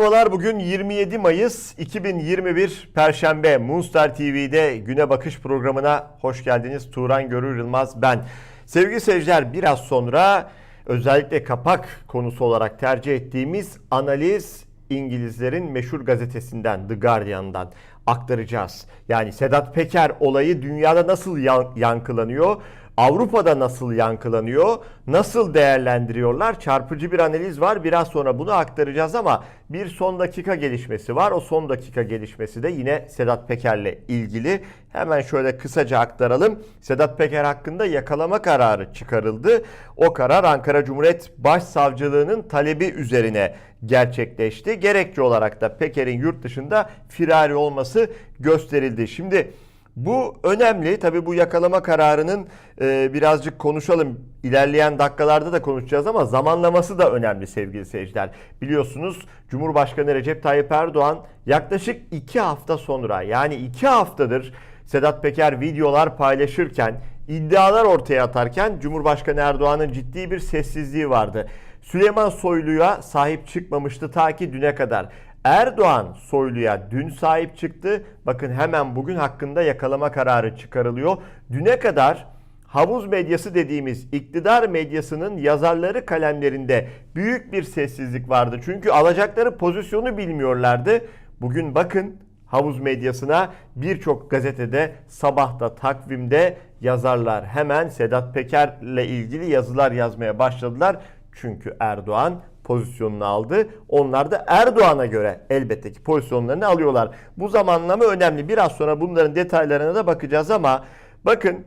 Merhabalar bugün 27 Mayıs 2021 Perşembe Moonstar TV'de Güne Bakış programına hoş geldiniz. Turan Görür Yılmaz ben. Sevgili seyirciler biraz sonra özellikle kapak konusu olarak tercih ettiğimiz analiz İngilizlerin meşhur gazetesinden The Guardian'dan aktaracağız. Yani Sedat Peker olayı dünyada nasıl yan- yankılanıyor? Avrupa'da nasıl yankılanıyor? Nasıl değerlendiriyorlar? Çarpıcı bir analiz var. Biraz sonra bunu aktaracağız ama bir son dakika gelişmesi var. O son dakika gelişmesi de yine Sedat Peker'le ilgili. Hemen şöyle kısaca aktaralım. Sedat Peker hakkında yakalama kararı çıkarıldı. O karar Ankara Cumhuriyet Başsavcılığı'nın talebi üzerine gerçekleşti. Gerekçe olarak da Peker'in yurt dışında firari olması gösterildi. Şimdi bu önemli. Tabii bu yakalama kararının e, birazcık konuşalım. İlerleyen dakikalarda da konuşacağız ama zamanlaması da önemli sevgili seyirciler. Biliyorsunuz Cumhurbaşkanı Recep Tayyip Erdoğan yaklaşık iki hafta sonra yani iki haftadır Sedat Peker videolar paylaşırken iddialar ortaya atarken Cumhurbaşkanı Erdoğan'ın ciddi bir sessizliği vardı. Süleyman Soylu'ya sahip çıkmamıştı ta ki düne kadar. Erdoğan Soylu'ya dün sahip çıktı. Bakın hemen bugün hakkında yakalama kararı çıkarılıyor. Düne kadar havuz medyası dediğimiz iktidar medyasının yazarları kalemlerinde büyük bir sessizlik vardı. Çünkü alacakları pozisyonu bilmiyorlardı. Bugün bakın havuz medyasına birçok gazetede sabahta takvimde yazarlar hemen Sedat Peker'le ilgili yazılar yazmaya başladılar. Çünkü Erdoğan pozisyonunu aldı. Onlar da Erdoğan'a göre elbette ki pozisyonlarını alıyorlar. Bu zamanlama önemli. Biraz sonra bunların detaylarına da bakacağız ama bakın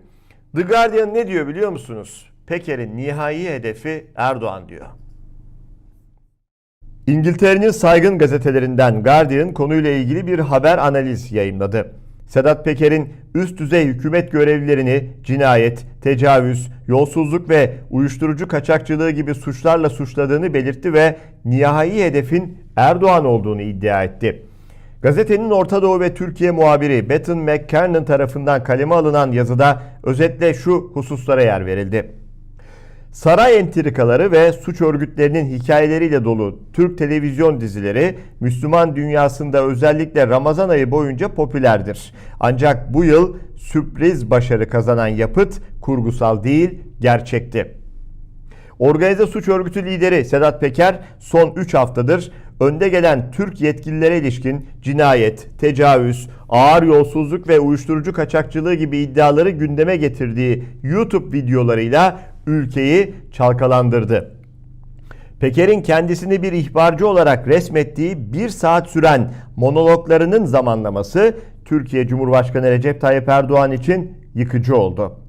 The Guardian ne diyor biliyor musunuz? Peker'in nihai hedefi Erdoğan diyor. İngiltere'nin saygın gazetelerinden Guardian konuyla ilgili bir haber analiz yayınladı. Sedat Peker'in üst düzey hükümet görevlilerini cinayet, tecavüz, yolsuzluk ve uyuşturucu kaçakçılığı gibi suçlarla suçladığını belirtti ve nihai hedefin Erdoğan olduğunu iddia etti. Gazetenin Orta Doğu ve Türkiye muhabiri Bethan McKernan tarafından kaleme alınan yazıda özetle şu hususlara yer verildi. Saray entrikaları ve suç örgütlerinin hikayeleriyle dolu Türk televizyon dizileri Müslüman dünyasında özellikle Ramazan ayı boyunca popülerdir. Ancak bu yıl sürpriz başarı kazanan yapıt kurgusal değil, gerçekti. Organize suç örgütü lideri Sedat Peker son 3 haftadır önde gelen Türk yetkililere ilişkin cinayet, tecavüz, ağır yolsuzluk ve uyuşturucu kaçakçılığı gibi iddiaları gündeme getirdiği YouTube videolarıyla ülkeyi çalkalandırdı. Peker'in kendisini bir ihbarcı olarak resmettiği bir saat süren monologlarının zamanlaması Türkiye Cumhurbaşkanı Recep Tayyip Erdoğan için yıkıcı oldu.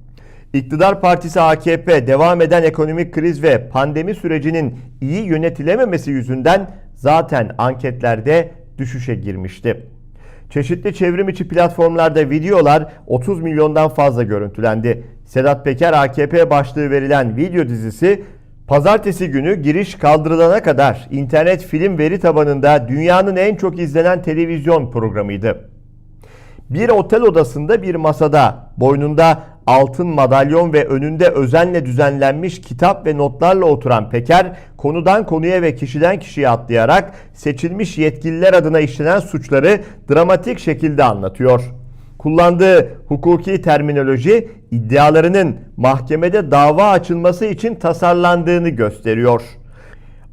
İktidar Partisi AKP devam eden ekonomik kriz ve pandemi sürecinin iyi yönetilememesi yüzünden zaten anketlerde düşüşe girmişti. Çeşitli çevrim içi platformlarda videolar 30 milyondan fazla görüntülendi. Sedat Peker AKP başlığı verilen video dizisi pazartesi günü giriş kaldırılana kadar internet film veri tabanında dünyanın en çok izlenen televizyon programıydı. Bir otel odasında bir masada boynunda altın madalyon ve önünde özenle düzenlenmiş kitap ve notlarla oturan Peker konudan konuya ve kişiden kişiye atlayarak seçilmiş yetkililer adına işlenen suçları dramatik şekilde anlatıyor. Kullandığı hukuki terminoloji iddialarının mahkemede dava açılması için tasarlandığını gösteriyor.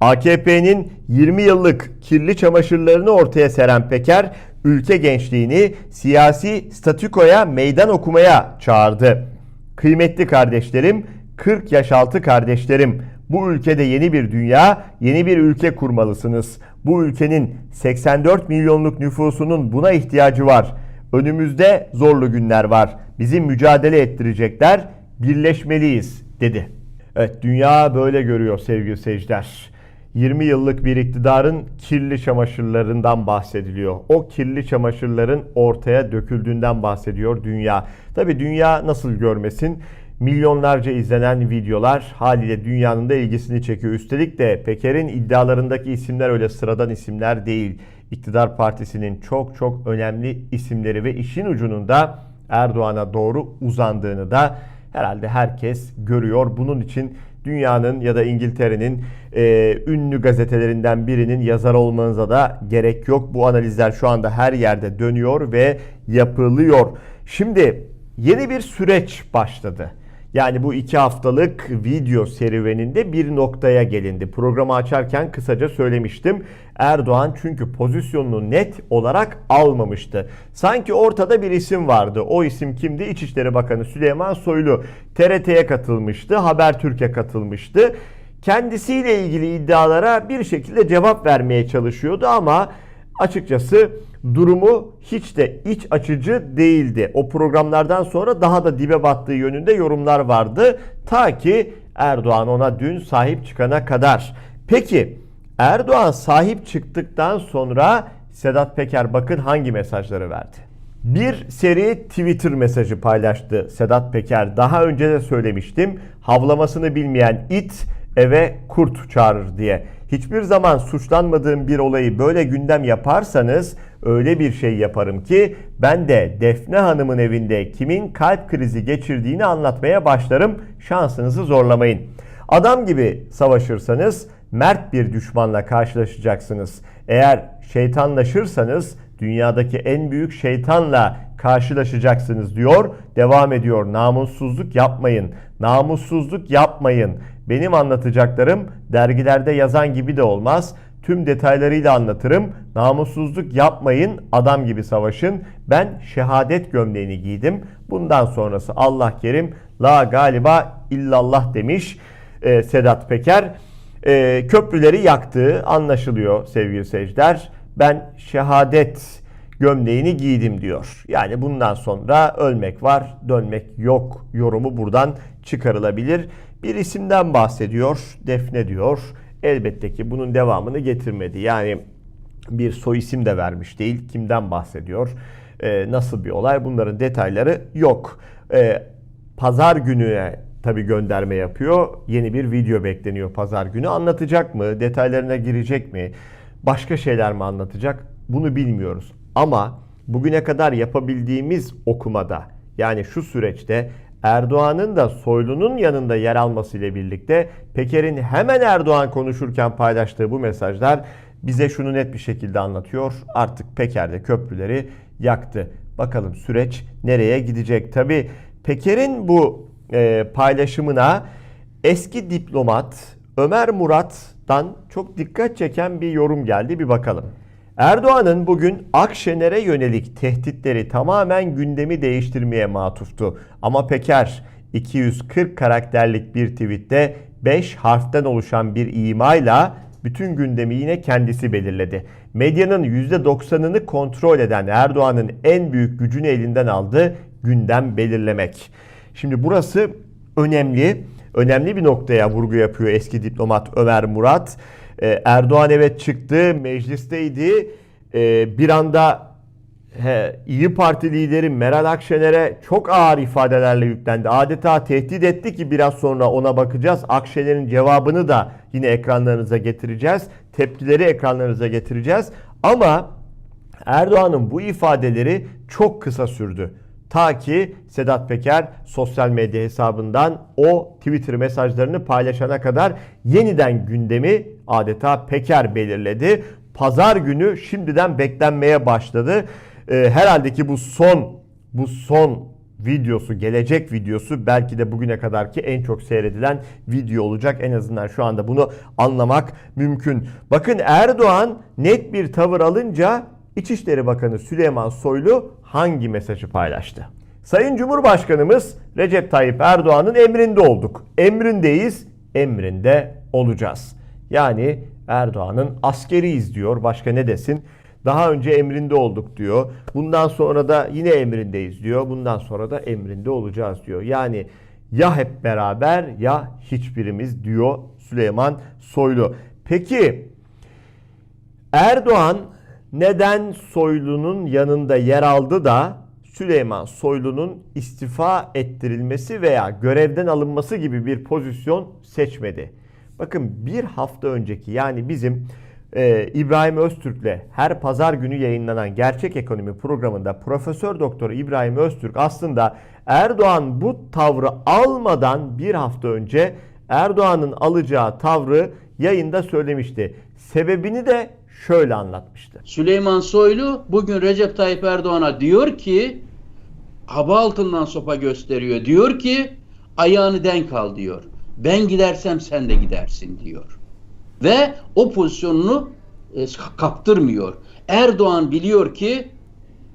AKP'nin 20 yıllık kirli çamaşırlarını ortaya seren Peker, ülke gençliğini siyasi statükoya meydan okumaya çağırdı. Kıymetli kardeşlerim, 40 yaş altı kardeşlerim, bu ülkede yeni bir dünya, yeni bir ülke kurmalısınız. Bu ülkenin 84 milyonluk nüfusunun buna ihtiyacı var. Önümüzde zorlu günler var. Bizi mücadele ettirecekler. Birleşmeliyiz dedi. Evet dünya böyle görüyor sevgili seyirciler. 20 yıllık bir iktidarın kirli çamaşırlarından bahsediliyor. O kirli çamaşırların ortaya döküldüğünden bahsediyor dünya. Tabi dünya nasıl görmesin? Milyonlarca izlenen videolar haliyle dünyanın da ilgisini çekiyor. Üstelik de Peker'in iddialarındaki isimler öyle sıradan isimler değil. İktidar partisinin çok çok önemli isimleri ve işin ucunun da Erdoğan'a doğru uzandığını da herhalde herkes görüyor. Bunun için dünyanın ya da İngiltere'nin e, ünlü gazetelerinden birinin yazar olmanıza da gerek yok. Bu analizler şu anda her yerde dönüyor ve yapılıyor. Şimdi yeni bir süreç başladı. Yani bu iki haftalık video serüveninde bir noktaya gelindi. Programı açarken kısaca söylemiştim. Erdoğan çünkü pozisyonunu net olarak almamıştı. Sanki ortada bir isim vardı. O isim kimdi? İçişleri Bakanı Süleyman Soylu. TRT'ye katılmıştı, Habertürk'e katılmıştı. Kendisiyle ilgili iddialara bir şekilde cevap vermeye çalışıyordu ama açıkçası durumu hiç de iç açıcı değildi. O programlardan sonra daha da dibe battığı yönünde yorumlar vardı. Ta ki Erdoğan ona dün sahip çıkana kadar. Peki Erdoğan sahip çıktıktan sonra Sedat Peker bakın hangi mesajları verdi. Bir seri Twitter mesajı paylaştı Sedat Peker. Daha önce de söylemiştim. Havlamasını bilmeyen it eve kurt çağırır diye. Hiçbir zaman suçlanmadığım bir olayı böyle gündem yaparsanız öyle bir şey yaparım ki ben de Defne Hanım'ın evinde kimin kalp krizi geçirdiğini anlatmaya başlarım. Şansınızı zorlamayın. Adam gibi savaşırsanız mert bir düşmanla karşılaşacaksınız. Eğer şeytanlaşırsanız dünyadaki en büyük şeytanla karşılaşacaksınız diyor. Devam ediyor. Namussuzluk yapmayın. Namussuzluk yapmayın. Benim anlatacaklarım dergilerde yazan gibi de olmaz. Tüm detaylarıyla anlatırım. Namussuzluk yapmayın, adam gibi savaşın. Ben şehadet gömleğini giydim. Bundan sonrası Allah kerim, la galiba illallah demiş e, Sedat Peker. E, köprüleri yaktığı anlaşılıyor sevgili seyirciler. Ben şehadet gömleğini giydim diyor. Yani bundan sonra ölmek var, dönmek yok yorumu buradan çıkarılabilir. Bir isimden bahsediyor, Defne diyor. Elbette ki bunun devamını getirmedi. Yani bir soy isim de vermiş değil. Kimden bahsediyor? Ee, nasıl bir olay? Bunların detayları yok. Ee, pazar gününe tabi gönderme yapıyor. Yeni bir video bekleniyor pazar günü. Anlatacak mı? Detaylarına girecek mi? Başka şeyler mi anlatacak? Bunu bilmiyoruz. Ama bugüne kadar yapabildiğimiz okumada yani şu süreçte Erdoğan'ın da Soylu'nun yanında yer alması ile birlikte Peker'in hemen Erdoğan konuşurken paylaştığı bu mesajlar bize şunu net bir şekilde anlatıyor. Artık Peker de köprüleri yaktı. Bakalım süreç nereye gidecek? Tabi Peker'in bu e, paylaşımına eski diplomat Ömer Murat'tan çok dikkat çeken bir yorum geldi. Bir bakalım. Erdoğan'ın bugün Akşener'e yönelik tehditleri tamamen gündemi değiştirmeye matuftu. Ama Peker 240 karakterlik bir tweette 5 harften oluşan bir imayla bütün gündemi yine kendisi belirledi. Medyanın %90'ını kontrol eden Erdoğan'ın en büyük gücünü elinden aldı gündem belirlemek. Şimdi burası önemli. Önemli bir noktaya vurgu yapıyor eski diplomat Ömer Murat. Ee, Erdoğan evet çıktı, meclisteydi. Ee, bir anda İyi Parti lideri Meral Akşener'e çok ağır ifadelerle yüklendi. Adeta tehdit etti ki biraz sonra ona bakacağız. Akşener'in cevabını da yine ekranlarınıza getireceğiz. Tepkileri ekranlarınıza getireceğiz. Ama Erdoğan'ın bu ifadeleri çok kısa sürdü. Ta ki Sedat Peker sosyal medya hesabından o Twitter mesajlarını paylaşana kadar yeniden gündemi adeta Peker belirledi. Pazar günü şimdiden beklenmeye başladı. Ee, herhalde ki bu son bu son videosu, gelecek videosu belki de bugüne kadarki en çok seyredilen video olacak. En azından şu anda bunu anlamak mümkün. Bakın Erdoğan net bir tavır alınca İçişleri Bakanı Süleyman Soylu hangi mesajı paylaştı? Sayın Cumhurbaşkanımız Recep Tayyip Erdoğan'ın emrinde olduk. Emrindeyiz, emrinde olacağız. Yani Erdoğan'ın askeriyiz diyor. Başka ne desin? Daha önce emrinde olduk diyor. Bundan sonra da yine emrindeyiz diyor. Bundan sonra da emrinde olacağız diyor. Yani ya hep beraber ya hiçbirimiz diyor Süleyman Soylu. Peki Erdoğan neden Soylu'nun yanında yer aldı da Süleyman Soylu'nun istifa ettirilmesi veya görevden alınması gibi bir pozisyon seçmedi. Bakın bir hafta önceki yani bizim e, İbrahim Öztürk'le her pazar günü yayınlanan Gerçek Ekonomi programında Profesör Doktor İbrahim Öztürk aslında Erdoğan bu tavrı almadan bir hafta önce Erdoğan'ın alacağı tavrı yayında söylemişti. Sebebini de şöyle anlatmıştı. Süleyman Soylu bugün Recep Tayyip Erdoğan'a diyor ki hava altından sopa gösteriyor. Diyor ki ayağını denk al diyor. Ben gidersem sen de gidersin diyor. Ve o pozisyonunu e, kaptırmıyor. Erdoğan biliyor ki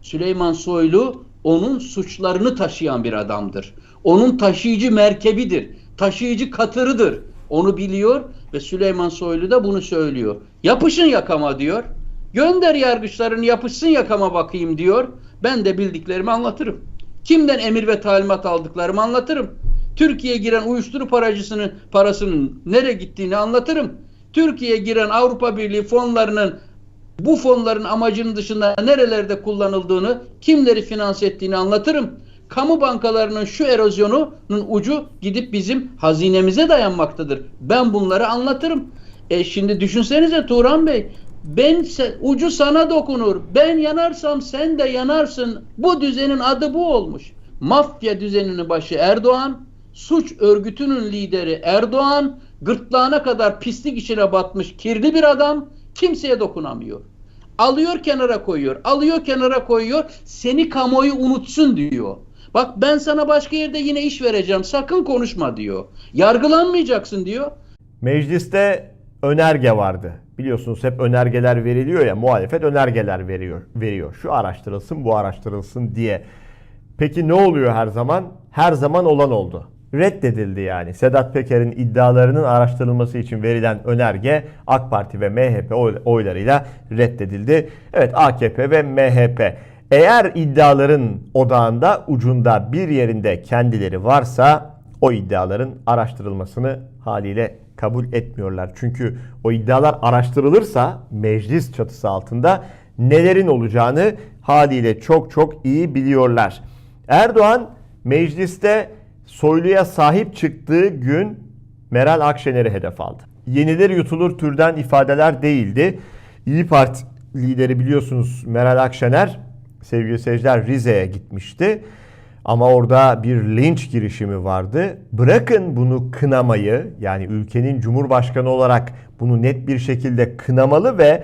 Süleyman Soylu onun suçlarını taşıyan bir adamdır. Onun taşıyıcı merkebidir. Taşıyıcı katırıdır. Onu biliyor ve Süleyman Soylu da bunu söylüyor. Yapışın yakama diyor. Gönder yargıçların yapışsın yakama bakayım diyor. Ben de bildiklerimi anlatırım. Kimden emir ve talimat aldıklarımı anlatırım. Türkiye'ye giren uyuşturucu paracısının parasının nereye gittiğini anlatırım. Türkiye'ye giren Avrupa Birliği fonlarının bu fonların amacının dışında nerelerde kullanıldığını, kimleri finanse ettiğini anlatırım. Kamu bankalarının şu erozyonunun ucu gidip bizim hazinemize dayanmaktadır. Ben bunları anlatırım. E şimdi düşünsenize Turan Bey, ben ucu sana dokunur. Ben yanarsam sen de yanarsın. Bu düzenin adı bu olmuş. Mafya düzeninin başı Erdoğan, suç örgütünün lideri Erdoğan, gırtlağına kadar pislik içine batmış kirli bir adam, kimseye dokunamıyor. Alıyor kenara koyuyor, alıyor kenara koyuyor, seni kamuoyu unutsun diyor. Bak ben sana başka yerde yine iş vereceğim, sakın konuşma diyor. Yargılanmayacaksın diyor. Mecliste önerge vardı. Biliyorsunuz hep önergeler veriliyor ya muhalefet önergeler veriyor. veriyor. Şu araştırılsın bu araştırılsın diye. Peki ne oluyor her zaman? Her zaman olan oldu. Reddedildi yani. Sedat Peker'in iddialarının araştırılması için verilen önerge AK Parti ve MHP oy- oylarıyla reddedildi. Evet AKP ve MHP. Eğer iddiaların odağında ucunda bir yerinde kendileri varsa o iddiaların araştırılmasını haliyle kabul etmiyorlar. Çünkü o iddialar araştırılırsa meclis çatısı altında nelerin olacağını haliyle çok çok iyi biliyorlar. Erdoğan mecliste Soylu'ya sahip çıktığı gün Meral Akşener'i hedef aldı. Yenilir yutulur türden ifadeler değildi. İyi Parti lideri biliyorsunuz Meral Akşener sevgili seyirciler Rize'ye gitmişti. Ama orada bir linç girişimi vardı. Bırakın bunu kınamayı yani ülkenin cumhurbaşkanı olarak bunu net bir şekilde kınamalı ve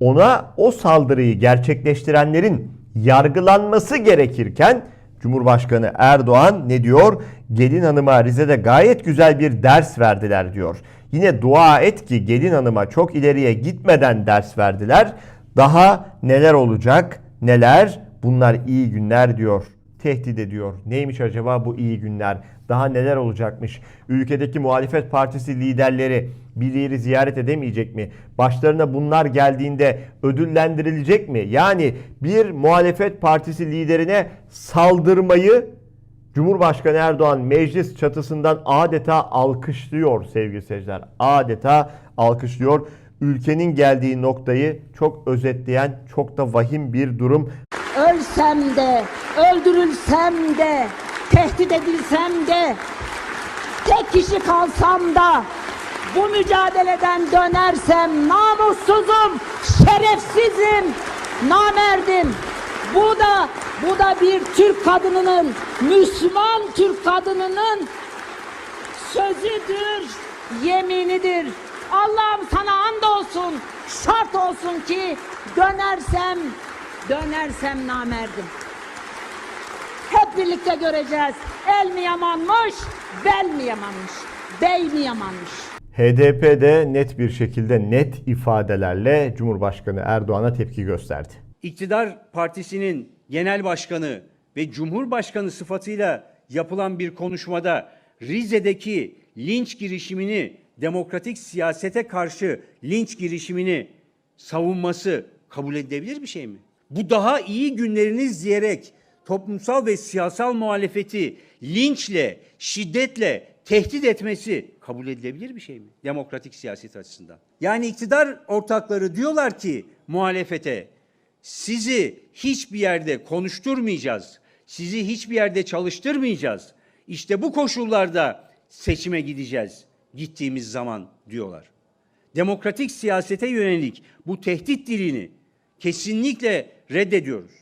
ona o saldırıyı gerçekleştirenlerin yargılanması gerekirken Cumhurbaşkanı Erdoğan ne diyor? Gelin Hanım'a Rize'de gayet güzel bir ders verdiler diyor. Yine dua et ki Gelin Hanım'a çok ileriye gitmeden ders verdiler. Daha neler olacak? Neler? Bunlar iyi günler diyor. Tehdit ediyor. Neymiş acaba bu iyi günler? Daha neler olacakmış? Ülkedeki muhalefet partisi liderleri bir yeri ziyaret edemeyecek mi? Başlarına bunlar geldiğinde ödüllendirilecek mi? Yani bir muhalefet partisi liderine saldırmayı Cumhurbaşkanı Erdoğan meclis çatısından adeta alkışlıyor sevgili seyirciler. Adeta alkışlıyor. Ülkenin geldiği noktayı çok özetleyen çok da vahim bir durum. Ölsem de, öldürülsem de, tehdit edilsem de, tek kişi kalsam da, bu mücadeleden dönersem namussuzum, şerefsizim, namerdim. Bu da, bu da bir Türk kadınının, Müslüman Türk kadınının sözüdür, yeminidir. Allah'ım sana andolsun, şart olsun ki dönersem, dönersem namerdim. Hep birlikte göreceğiz. El mi yamanmış, bel mi yamanmış, bey mi yamanmış. HDP de net bir şekilde net ifadelerle Cumhurbaşkanı Erdoğan'a tepki gösterdi. İktidar partisinin genel başkanı ve cumhurbaşkanı sıfatıyla yapılan bir konuşmada Rize'deki linç girişimini, demokratik siyasete karşı linç girişimini savunması kabul edilebilir bir şey mi? Bu daha iyi günleriniz diyerek toplumsal ve siyasal muhalefeti linçle, şiddetle tehdit etmesi kabul edilebilir bir şey mi? Demokratik siyaset açısından. Yani iktidar ortakları diyorlar ki muhalefete sizi hiçbir yerde konuşturmayacağız. Sizi hiçbir yerde çalıştırmayacağız. İşte bu koşullarda seçime gideceğiz gittiğimiz zaman diyorlar. Demokratik siyasete yönelik bu tehdit dilini kesinlikle reddediyoruz.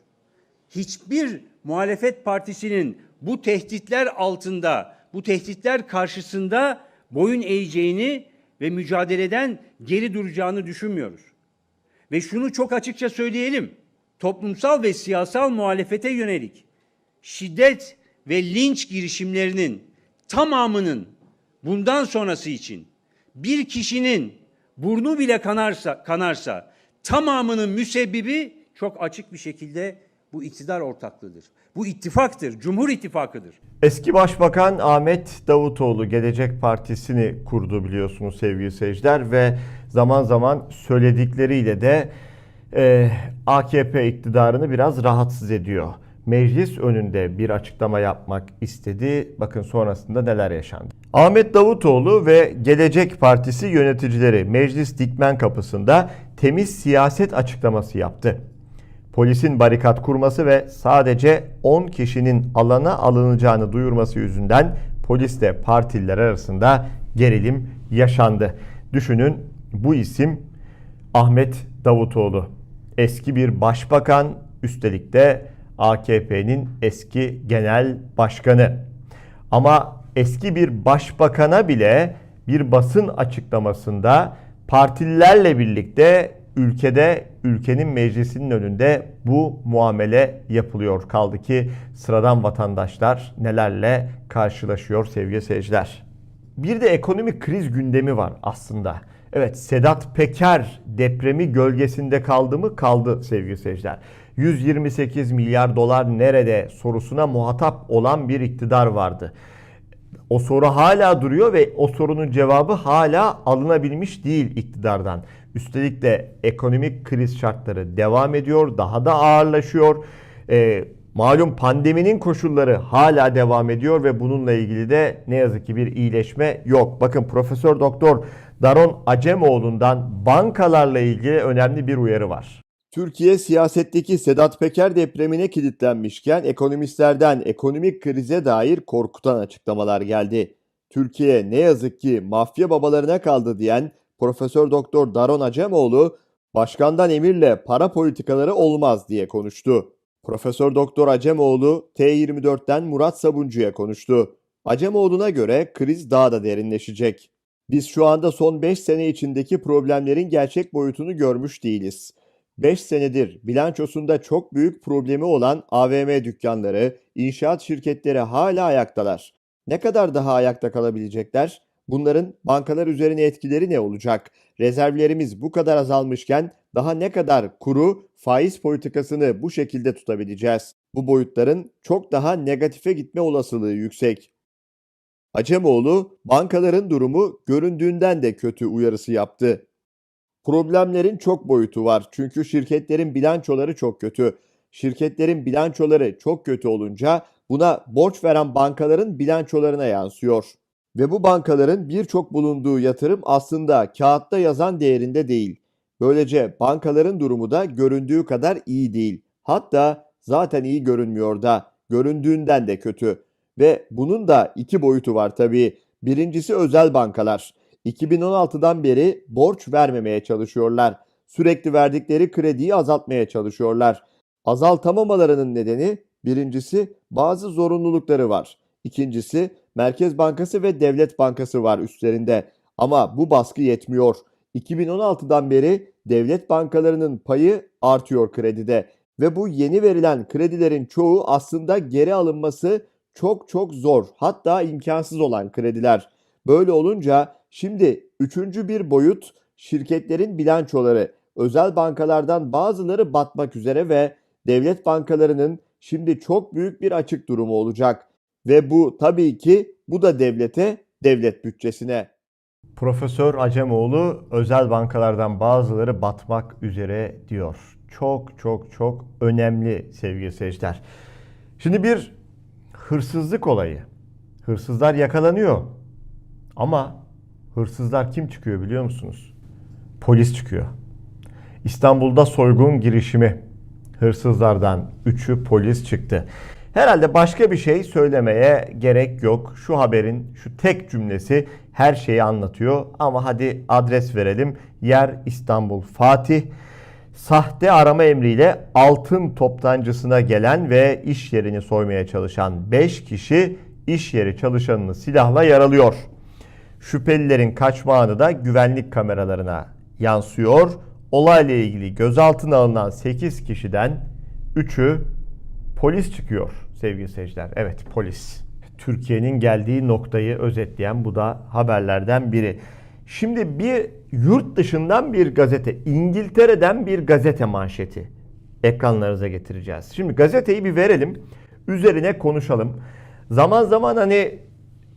Hiçbir muhalefet partisinin bu tehditler altında, bu tehditler karşısında boyun eğeceğini ve mücadeleden geri duracağını düşünmüyoruz. Ve şunu çok açıkça söyleyelim. Toplumsal ve siyasal muhalefete yönelik şiddet ve linç girişimlerinin tamamının bundan sonrası için bir kişinin burnu bile kanarsa kanarsa tamamının müsebbibi çok açık bir şekilde bu iktidar ortaklığıdır. Bu ittifaktır, Cumhur İttifakı'dır. Eski Başbakan Ahmet Davutoğlu Gelecek Partisi'ni kurdu biliyorsunuz sevgili seyirciler ve zaman zaman söyledikleriyle de e, AKP iktidarını biraz rahatsız ediyor. Meclis önünde bir açıklama yapmak istedi. Bakın sonrasında neler yaşandı. Ahmet Davutoğlu ve Gelecek Partisi yöneticileri meclis dikmen kapısında temiz siyaset açıklaması yaptı. Polisin barikat kurması ve sadece 10 kişinin alana alınacağını duyurması yüzünden polisle partililer arasında gerilim yaşandı. Düşünün bu isim Ahmet Davutoğlu. Eski bir başbakan, üstelik de AKP'nin eski genel başkanı. Ama eski bir başbakana bile bir basın açıklamasında partililerle birlikte ülkede ülkenin meclisinin önünde bu muamele yapılıyor. Kaldı ki sıradan vatandaşlar nelerle karşılaşıyor sevgili seyirciler. Bir de ekonomik kriz gündemi var aslında. Evet Sedat Peker depremi gölgesinde kaldı mı? Kaldı sevgili seyirciler. 128 milyar dolar nerede sorusuna muhatap olan bir iktidar vardı. O soru hala duruyor ve o sorunun cevabı hala alınabilmiş değil iktidardan. Üstelik de ekonomik kriz şartları devam ediyor, daha da ağırlaşıyor. Ee, malum pandeminin koşulları hala devam ediyor ve bununla ilgili de ne yazık ki bir iyileşme yok. Bakın Profesör Doktor Daron Acemoğlu'ndan bankalarla ilgili önemli bir uyarı var. Türkiye siyasetteki Sedat Peker depremine kilitlenmişken ekonomistlerden ekonomik krize dair korkutan açıklamalar geldi. Türkiye ne yazık ki mafya babalarına kaldı diyen Profesör Doktor Daron Acemoğlu, başkandan emirle para politikaları olmaz diye konuştu. Profesör Doktor Acemoğlu T24'ten Murat Sabuncu'ya konuştu. Acemoğlu'na göre kriz daha da derinleşecek. Biz şu anda son 5 sene içindeki problemlerin gerçek boyutunu görmüş değiliz. 5 senedir bilançosunda çok büyük problemi olan AVM dükkanları, inşaat şirketleri hala ayaktalar. Ne kadar daha ayakta kalabilecekler? Bunların bankalar üzerine etkileri ne olacak? Rezervlerimiz bu kadar azalmışken daha ne kadar kuru faiz politikasını bu şekilde tutabileceğiz? Bu boyutların çok daha negatife gitme olasılığı yüksek. Acemoğlu bankaların durumu göründüğünden de kötü uyarısı yaptı. Problemlerin çok boyutu var çünkü şirketlerin bilançoları çok kötü. Şirketlerin bilançoları çok kötü olunca buna borç veren bankaların bilançolarına yansıyor. Ve bu bankaların birçok bulunduğu yatırım aslında kağıtta yazan değerinde değil. Böylece bankaların durumu da göründüğü kadar iyi değil. Hatta zaten iyi görünmüyor da göründüğünden de kötü. Ve bunun da iki boyutu var tabii. Birincisi özel bankalar. 2016'dan beri borç vermemeye çalışıyorlar. Sürekli verdikleri krediyi azaltmaya çalışıyorlar. Azaltamamalarının nedeni birincisi bazı zorunlulukları var. İkincisi Merkez Bankası ve Devlet Bankası var üstlerinde. Ama bu baskı yetmiyor. 2016'dan beri devlet bankalarının payı artıyor kredide ve bu yeni verilen kredilerin çoğu aslında geri alınması çok çok zor hatta imkansız olan krediler. Böyle olunca şimdi üçüncü bir boyut şirketlerin bilançoları. Özel bankalardan bazıları batmak üzere ve devlet bankalarının şimdi çok büyük bir açık durumu olacak. Ve bu tabii ki bu da devlete, devlet bütçesine. Profesör Acemoğlu özel bankalardan bazıları batmak üzere diyor. Çok çok çok önemli sevgili seyirciler. Şimdi bir hırsızlık olayı. Hırsızlar yakalanıyor. Ama hırsızlar kim çıkıyor biliyor musunuz? Polis çıkıyor. İstanbul'da soygun girişimi. Hırsızlardan 3'ü polis çıktı. Herhalde başka bir şey söylemeye gerek yok. Şu haberin şu tek cümlesi her şeyi anlatıyor. Ama hadi adres verelim. Yer İstanbul Fatih. sahte arama emriyle altın toptancısına gelen ve iş yerini soymaya çalışan 5 kişi iş yeri çalışanını silahla yaralıyor. Şüphelilerin kaçma anı da güvenlik kameralarına yansıyor. Olayla ilgili gözaltına alınan 8 kişiden 3'ü polis çıkıyor sevgili seyirciler. Evet polis. Türkiye'nin geldiği noktayı özetleyen bu da haberlerden biri. Şimdi bir yurt dışından bir gazete, İngiltere'den bir gazete manşeti ekranlarınıza getireceğiz. Şimdi gazeteyi bir verelim, üzerine konuşalım. Zaman zaman hani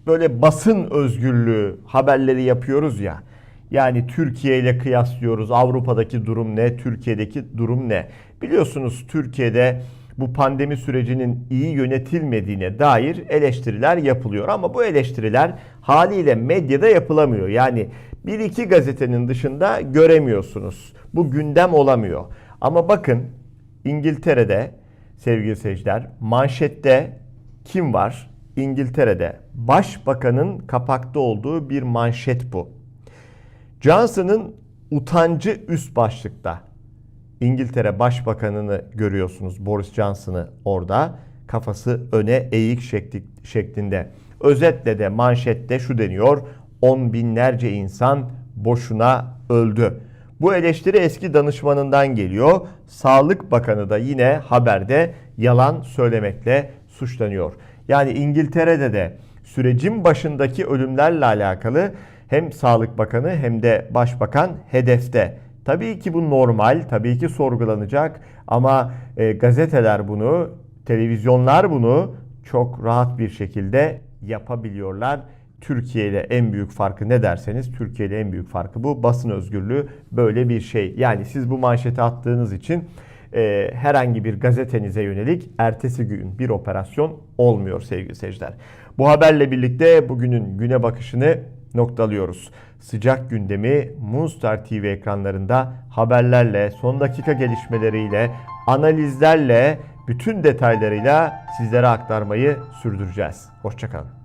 böyle basın özgürlüğü haberleri yapıyoruz ya. Yani Türkiye ile kıyaslıyoruz. Avrupa'daki durum ne? Türkiye'deki durum ne? Biliyorsunuz Türkiye'de bu pandemi sürecinin iyi yönetilmediğine dair eleştiriler yapılıyor. Ama bu eleştiriler haliyle medyada yapılamıyor. Yani bir iki gazetenin dışında göremiyorsunuz. Bu gündem olamıyor. Ama bakın İngiltere'de sevgili seyirciler manşette kim var? İngiltere'de başbakanın kapakta olduğu bir manşet bu. Johnson'ın utancı üst başlıkta. İngiltere Başbakanını görüyorsunuz Boris Johnson'ı orada kafası öne eğik şekli, şeklinde. Özetle de manşette şu deniyor. On binlerce insan boşuna öldü. Bu eleştiri eski danışmanından geliyor. Sağlık Bakanı da yine haberde yalan söylemekle suçlanıyor. Yani İngiltere'de de sürecin başındaki ölümlerle alakalı hem Sağlık Bakanı hem de Başbakan hedefte. Tabii ki bu normal, tabii ki sorgulanacak ama e, gazeteler bunu, televizyonlar bunu çok rahat bir şekilde yapabiliyorlar. Türkiye ile en büyük farkı ne derseniz Türkiye ile en büyük farkı bu. Basın özgürlüğü böyle bir şey. Yani siz bu manşeti attığınız için e, herhangi bir gazetenize yönelik ertesi gün bir operasyon olmuyor sevgili seyirciler. Bu haberle birlikte bugünün güne bakışını noktalıyoruz. Sıcak gündemi Moonstar TV ekranlarında haberlerle, son dakika gelişmeleriyle, analizlerle, bütün detaylarıyla sizlere aktarmayı sürdüreceğiz. Hoşçakalın.